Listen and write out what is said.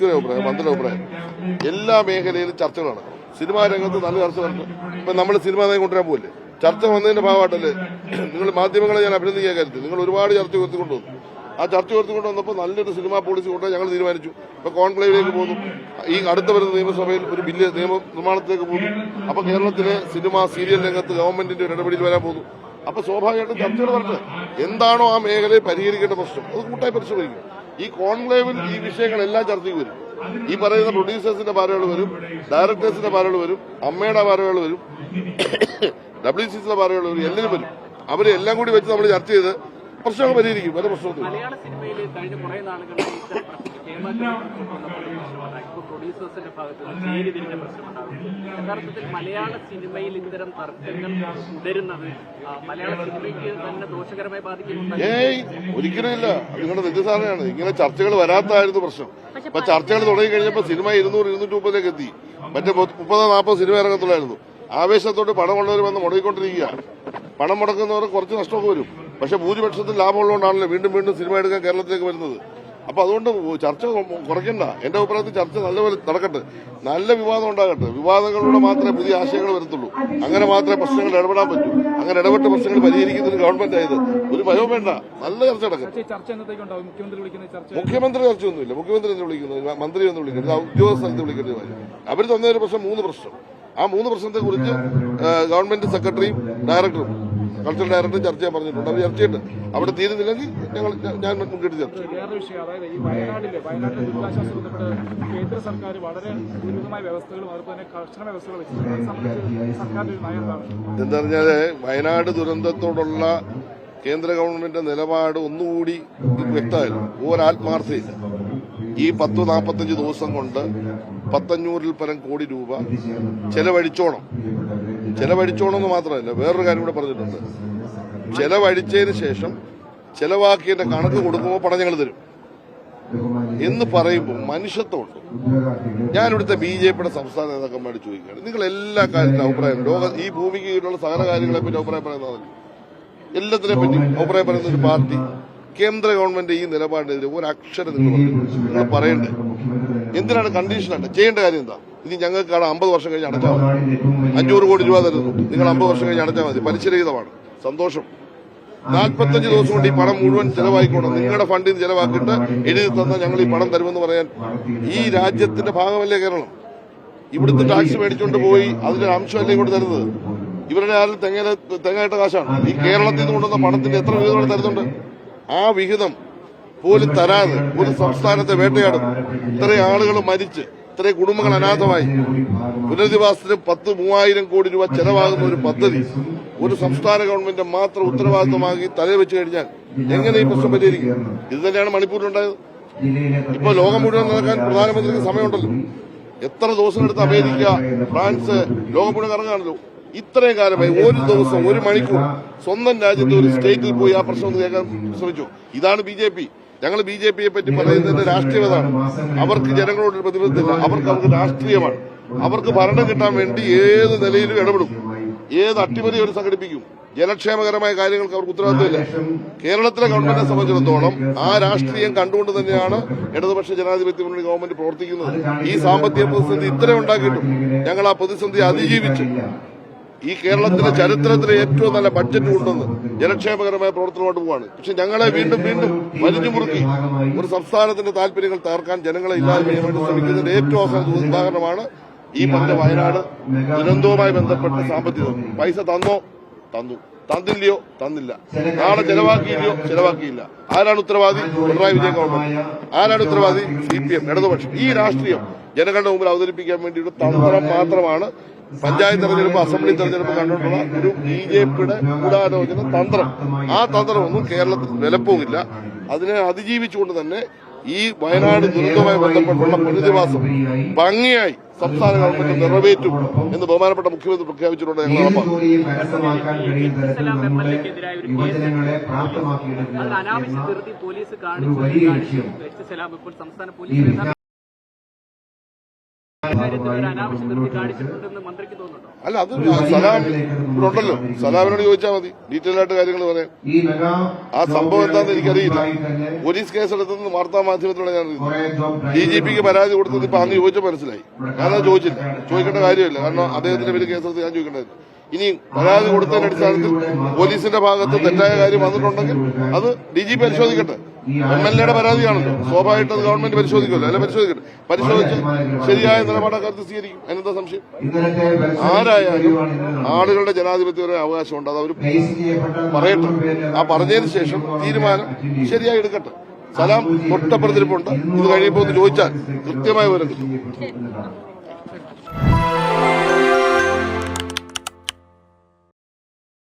വ്യക്തിയുടെ അഭിപ്രായം മന്ത്രിയുടെ അഭിപ്രായം. എല്ലാ മേഖലയിലും ചർച്ചകളാണ്. സിനിമാ രംഗത്ത് നല്ല ചർച്ച നടക്കും. ഇപ്പൊ നമ്മൾ സിനിമ നയം കൊണ്ടുവരാൻ പോകില്ലേ ചർച്ച വന്നതിന്റെ ഭാഗമായിട്ടല്ലേ നിങ്ങൾ മാധ്യമങ്ങളെ ഞാൻ അഭിനന്ദിക്കാൻ കാര്യത്തിൽ നിങ്ങൾ ഒരുപാട് ചർച്ച ഉയർത്തിക്കൊണ്ടുവന്നു ആ ചർച്ച ഉയർത്തിക്കൊണ്ട് വന്നപ്പോൾ നല്ലൊരു സിനിമാ പോളിസി കൊണ്ടുവരാൻ ഞങ്ങൾ തീരുമാനിച്ചു. ഇപ്പൊ കോൺക്ലേവിലേക്ക് പോകുന്നു. ഈ അടുത്ത വരുന്ന നിയമസഭയിൽ ഒരു ബില്ല് നിയമ നിർമ്മാണത്തിലേക്ക് പോകുന്നു. അപ്പൊ കേരളത്തിലെ സിനിമ സീരിയൽ രംഗത്ത് ഗവൺമെന്റിന്റെ ഒരു ഇടപെടൽ വരാൻ പോകുന്നു. അപ്പോൾ സ്വാഭാവികമായിട്ടും ചർച്ചകൾ വരട്ടെ എന്താണോ ആ മേഖലയെ പരിഹരിക്കേണ്ട പ്രശ്നം. അത് കൂട്ടായി പരിശോധിക്കും. ഈ കോൺക്ലേവിൽ ഈ വിഷയങ്ങളെല്ലാം ചർച്ചയ്ക്ക് വരും. ഈ പറയുന്ന പ്രൊഡ്യൂസേഴ്സിന്റെ പാരകൾ വരും ഡയറക്ടേഴ്സിന്റെ പാരകൾ വരും അമ്മയുടെ പാരകൾ വരും ഡബ്ല്യു സിസിന്റെ സിയുടെ വരും എല്ലാവരും വരും. അവരെല്ലാം കൂടി വെച്ച് നമ്മൾ ചർച്ച ചെയ്ത് പ്രശ്നങ്ങൾ പരിഹരിക്കും. വല്ല പ്രശ്നമൊന്നുമില്ല. മലയാള സിനിമയിൽ കഴിഞ്ഞ കുറെ നാളുകളായി ഇത്തരം പ്രശ്നം കേരളത്തിൽ പ്രശ്നമുണ്ടായി ഇപ്പോൾ പ്രൊഡ്യൂസേഴ്സിന്റെ ഭാഗത്ത് നിന്ന് ചേരി തിരിഞ്ഞ പ്രശ്നമുണ്ടാകും യഥാർത്ഥത്തിൽ മലയാള സിനിമയിൽ ഇത്തരം തർക്കങ്ങൾ തുടരുന്നത് ആ, മലയാള സിനിമയ്ക്ക് തന്നെ ദോഷകരമായി ബാധിക്കുന്നുണ്ട്. ഏയ് ഒരിക്കലും ഇല്ല നിങ്ങളുടെ തെറ്റിദ്ധാരണയാണ്. ഇങ്ങനെ ചർച്ചകൾ വരാത്തായിരുന്നു പ്രശ്നം. അപ്പൊ ചർച്ചകൾ തുടങ്ങി കഴിഞ്ഞപ്പോ സിനിമ ഇരുന്നൂറ് ഇരുന്നൂറ്റി മുപ്പതിലേക്ക് എത്തി. മറ്റേ മുപ്പതോ നാൽപ്പത് സിനിമ ഇറങ്ങത്തുള്ളായിരുന്നു. ആവേശത്തോട്ട് പണമുള്ളവർ വന്ന് മുടങ്ങിക്കൊണ്ടിരിക്കുക പണം മുടക്കുന്നവർ കുറച്ച് നഷ്ടമൊക്കെ വരും. പക്ഷെ ഭൂരിപക്ഷത്തിൽ ലാഭമുള്ളതുകൊണ്ടാണല്ലോ വീണ്ടും വീണ്ടും സിനിമ എടുക്കാൻ കേരളത്തിലേക്ക് വരുന്നത്. അപ്പൊ അതുകൊണ്ട് ചർച്ച കുറയ്ക്കണ്ട. എന്റെ അഭിപ്രായത്തിൽ ചർച്ച നല്ലപോലെ നടക്കട്ടെ. നല്ല വിവാദം ഉണ്ടാകട്ടെ. വിവാദങ്ങളിലൂടെ മാത്രമേ പുതിയ ആശയങ്ങൾ വരത്തുള്ളൂ. അങ്ങനെ മാത്രമേ പ്രശ്നങ്ങൾ ഇടപെടാൻ പറ്റൂ. അങ്ങനെ ഇടപെട്ട് പ്രശ്നങ്ങൾ പരിഹരിക്കുന്നതിന് ഗവൺമെന്റ് ആയത് ഒരു ഭയവും വേണ്ട. നല്ല ചർച്ച നടക്കട്ടെ. മുഖ്യമന്ത്രി ചർച്ചയൊന്നുമില്ല. മുഖ്യമന്ത്രി എന്ന് വിളിക്കുന്നത് മന്ത്രി എന്ന് വിളിക്കുന്നത് ഉദ്യോഗസ്ഥ വിളിക്കേണ്ട കാര്യം അവർ തന്നൊരു പ്രശ്നം മൂന്ന് പ്രശ്നം. ആ മൂന്ന് പ്രശ്നത്തെ കുറിച്ച് ഗവൺമെന്റ് സെക്രട്ടറിയും ഡയറക്ടറും കൾച്ചറൽ ഡയറക്ടർ ചർച്ച ചെയ്യാൻ പറഞ്ഞിട്ടുണ്ട്. അവർ ചർച്ച ചെയ്തിട്ട് അവിടെ തീരുന്നില്ലെങ്കിൽ ഞങ്ങൾ ഞാൻ മുൻകൂട്ടി ചർച്ച ചെയ്യും. വേറൊരു വിഷയം അതായത് ഈ വയനാട്ടിലെ വയനാട്ടിലെ ദുരിതാശ്വാസ ബന്ധപ്പെട്ട് കേന്ദ്ര സർക്കാർ വളരെ ദുരിതമായ വ്യവസ്ഥകളും അതുപോലെ തന്നെ കർശന വ്യവസ്ഥകൾ വെച്ചിട്ടുണ്ട്. അത് സംബന്ധിച്ച് സർക്കാരിന്റെ ഒരു നയം എന്താ പറഞ്ഞാൽ വയനാട് ദുരന്തത്തോടുള്ള കേന്ദ്ര ഗവൺമെന്റിന്റെ നിലപാട് ഒന്നുകൂടി വ്യക്തമായിരുന്നു. ഒരാത്മാർത്ഥയില്ല ഈ പത്ത് നാൽപ്പത്തഞ്ച് ദിവസം കൊണ്ട് പത്തഞ്ഞൂറിൽ പരം കോടി രൂപ ചെലവഴിച്ചോണം. ചെലവഴിച്ചോണം എന്ന് മാത്രമല്ല വേറൊരു കാര്യം കൂടെ പറഞ്ഞിട്ടുണ്ട്. ചെലവഴിച്ചതിന് ശേഷം ചെലവാക്കിയതിന്റെ കണക്ക് കൊടുക്കുമ്പോൾ പണം ഞങ്ങൾ തരും. എന്ന് പറയുമ്പോൾ മനുഷ്യത്വമുണ്ട്. ഞാൻ ഇവിടുത്തെ ബി ജെ പിയുടെ സംസ്ഥാന നേതാക്കന്മാരോട് ചോദിക്കുകയാണ്. നിങ്ങൾ എല്ലാ കാര്യത്തിലും അഭിപ്രായം ലോക ഈ ഭൂമിക്ക് കീഴിലുള്ള സകല കാര്യങ്ങളെ പറ്റി അഭിപ്രായം പറയുന്നത് എല്ലാത്തിനെ പറ്റി അഭിപ്രായം പറയുന്ന ഒരു പാർട്ടി കേന്ദ്ര ഗവൺമെന്റ് ഈ നിലപാടിനെതിരെ ഒരു അക്ഷരം നിങ്ങൾ പറഞ്ഞു നിങ്ങൾ പറയണ്ടേ? എന്തിനാണ് കണ്ടീഷനാണ് ചെയ്യേണ്ട കാര്യം എന്താ? ഇനി ഞങ്ങൾക്ക് കാണാം അമ്പത് വർഷം കഴിഞ്ഞ് അടച്ചാൽ മതി. അഞ്ഞൂറ് കോടി രൂപ തരുന്നു. നിങ്ങൾ അമ്പത് വർഷം കഴിഞ്ഞ് അടച്ചാൽ മതി. പലിശരഹിതമാണ് സന്തോഷം. നാൽപ്പത്തഞ്ച് ദിവസം കൊണ്ട് ഈ പണം മുഴുവൻ ചെലവാക്കിക്കൊണ്ട് നിങ്ങളുടെ ഫണ്ടിൽ നിന്ന് ചെലവാക്കിയിട്ട് എഴുതി തന്ന ഞങ്ങൾ ഈ പണം തരുമെന്ന് പറയാൻ ഈ രാജ്യത്തിന്റെ ഭാഗമല്ലേ കേരളം? ഇവിടുത്തെ ടാക്സ് മേടിച്ചുകൊണ്ട് പോയി അതിന്റെ അംശമല്ലേ കൊണ്ട് തരുന്നത്? ഇവരുടെ ആരും തെങ്ങ തെങ്ങായിട്ട കാശാണ്. ഈ കേരളത്തിൽ നിന്ന് കൊണ്ടുവന്ന പണത്തിന്റെ എത്ര വിഹിതം തരുന്നുണ്ട്? ആ വിഹിതം പോലും തരാതെ ഒരു സംസ്ഥാനത്തെ വേട്ടയാടുന്നു. ഇത്രയും ആളുകൾ മരിച്ച് ഇത്രയും കുടുംബങ്ങൾ അനാഥമായി. പുനരധിവാസത്തിന് പത്ത് മൂവായിരം കോടി രൂപ ചെലവാകുന്ന ഒരു പദ്ധതി ഒരു സംസ്ഥാന ഗവൺമെന്റ് മാത്രം ഉത്തരവാദിത്തമാക്കി തലയിൽ വെച്ച് കഴിഞ്ഞാൽ എങ്ങനെ ഈ പ്രശ്നം പരിഹരിക്കും? ഇത് തന്നെയാണ് മണിപ്പൂരിലുണ്ടായത്. ഇപ്പൊ ലോകം മുഴുവൻ നടക്കാൻ പ്രധാനമന്ത്രിക്ക് സമയമുണ്ടല്ലോ. എത്ര ദിവസം എടുത്ത് അമേരിക്ക ഫ്രാൻസ് ലോകം മുഴുവൻ ഇറങ്ങാണല്ലോ ഇത്രയും കാലമായി ഒരു ദിവസം ഒരു മണിക്കൂർ സ്വന്തം രാജ്യത്ത് ഒരു സ്റ്റേറ്റിൽ പോയി ആ പ്രശ്നം കേൾക്കാൻ ശ്രമിച്ചു. ഇതാണ് ബി ഞങ്ങൾ ബി ജെ പിയെ പറ്റി പറയുന്നത് രാഷ്ട്രീയതാണ് അവർക്ക് ജനങ്ങളോട് പ്രതിബദ്ധമില്ല അവർക്ക് അവർക്ക് രാഷ്ട്രീയമാണ്. അവർക്ക് ഭരണം കിട്ടാൻ വേണ്ടി ഏത് നിലയിലും ഇടപെടും. ഏത് അട്ടിമറി അവർ സംഘടിപ്പിക്കും. ജനക്ഷേമകരമായ കാര്യങ്ങൾക്ക് അവർക്ക് ഉത്തരവാദിത്തമില്ല കേരളത്തിലെ ഗവൺമെന്റിനെ സംബന്ധിച്ചിടത്തോളം ആ രാഷ്ട്രീയം കണ്ടുകൊണ്ട് തന്നെയാണ് ഇടതുപക്ഷ ജനാധിപത്യ മുന്നണി ഗവൺമെന്റ് പ്രവർത്തിക്കുന്നത്. ഈ സാമ്പത്തിക പ്രതിസന്ധി ഇത്രയും ഉണ്ടാക്കിയിട്ടും ഞങ്ങൾ ആ പ്രതിസന്ധി അതിജീവിച്ചു ഈ കേരളത്തിലെ ചരിത്രത്തിലെ ഏറ്റവും നല്ല ബഡ്ജറ്റ് കൊണ്ടുവന്ന് ജനക്ഷേമകരമായ പ്രവർത്തനമായിട്ട് പോവാണ്. പക്ഷെ ഞങ്ങളെ വീണ്ടും വീണ്ടും വലിഞ്ഞു മുറുക്കി. ഒരു സംസ്ഥാനത്തിന്റെ താല്പര്യങ്ങൾ തകർക്കാൻ ജനങ്ങളെ ഇല്ലാതെ ശ്രമിക്കുന്നതിന്റെ ഏറ്റവും ഉദാഹരണമാണ് ഈ പറഞ്ഞ വയനാട് ദുരന്തവുമായി ബന്ധപ്പെട്ട സാമ്പത്തികം. പൈസ തന്നോ? തന്നു. തന്നില്ലയോ? തന്നില്ല. നാളെ ചെലവാക്കിയില്ലയോ? ചെലവാക്കിയില്ല. ആരാണ് ഉത്തരവാദി? പിണറായി വിജയൻ ഗവൺമെന്റ് ആരാണ് ഉത്തരവാദി? സി പി എം ഇടതുപക്ഷം. ഈ രാഷ്ട്രീയം ജനങ്ങളുടെ മുമ്പിൽ അവതരിപ്പിക്കാൻ വേണ്ടിയുള്ള തന്ത്രം മാത്രമാണ് പഞ്ചായത്ത് തെരഞ്ഞെടുപ്പ് അസംബ്ലി തെരഞ്ഞെടുപ്പ് കണ്ടുകൊണ്ടുള്ള ഒരു ബി ജെ പിയുടെ ഗൂഢാലോചന തന്ത്രം. ആ തന്ത്രമൊന്നും കേരളത്തിൽ വിലപ്പോവില്ല അതിനെ അതിജീവിച്ചുകൊണ്ട് തന്നെ ഈ വയനാട് ദുരന്തവുമായി ബന്ധപ്പെട്ടുള്ള പുനരധിവാസം ഭംഗിയായി സംസ്ഥാന ഗവൺമെന്റ് നിറവേറ്റും എന്ന് ബഹുമാനപ്പെട്ട മുഖ്യമന്ത്രി പ്രഖ്യാപിച്ചിട്ടുണ്ട് ഞങ്ങൾ ഉറപ്പാണ് അല്ല അത് സലാം ഉണ്ടല്ലോ. സലാമിനോട് ചോദിച്ചാൽ മതി. ഡീറ്റെയിൽ ആയിട്ട് കാര്യങ്ങൾ പറയാം. ആ സംഭവം എന്താണെന്ന് എനിക്കറിയില്ല. പോലീസ് കേസെടുത്തെന്ന് വാർത്താ മാധ്യമത്തിലൂടെ ഞാൻ ഡി ജി പിക്ക് പരാതി കൊടുത്തത് ഇപ്പൊ അന്ന് ചോദിച്ചാൽ മനസ്സിലായി. ഞാനത് ചോദിച്ചില്ല. ചോദിക്കേണ്ട കാര്യമില്ല. കാരണം അദ്ദേഹത്തിന്റെ പേര് കേസെടുത്ത് ഞാൻ ചോദിക്കേണ്ടത് ഇനി പരാതി കൊടുത്തതിന്റെ അടിസ്ഥാനത്തിൽ പോലീസിന്റെ ഭാഗത്ത് തെറ്റായ കാര്യം വന്നിട്ടുണ്ടെങ്കിൽ അത് ഡി ജി പരിശോധിക്കട്ടെ. എം എൽ എയുടെ പരാതിയാണല്ലോ. സ്വാഭാവികമായിട്ട് അത് ഗവൺമെന്റ് പരിശോധിക്കുമല്ലോ. അല്ലെ പരിശോധിക്കട്ടെ. പരിശോധിച്ച് ശരിയായ നിലപാടക്കാർക്ക് സ്വീകരിക്കും. അതിനെന്താ സംശയം? ആരായാലും ആളുകളുടെ ജനാധിപത്യപരമായ അവകാശമുണ്ട്. അത് അവർ പറയട്ടെ. ആ പറഞ്ഞതിന് ശേഷം തീരുമാനം ശരിയായി എടുക്കട്ടെ. സലാം തൊട്ടപ്പുറത്തിരിപ്പുണ്ട് ഇത് കഴിയുമ്പോൾ ഒന്ന് ചോദിച്ചാൽ കൃത്യമായ വിവരം കിട്ടും.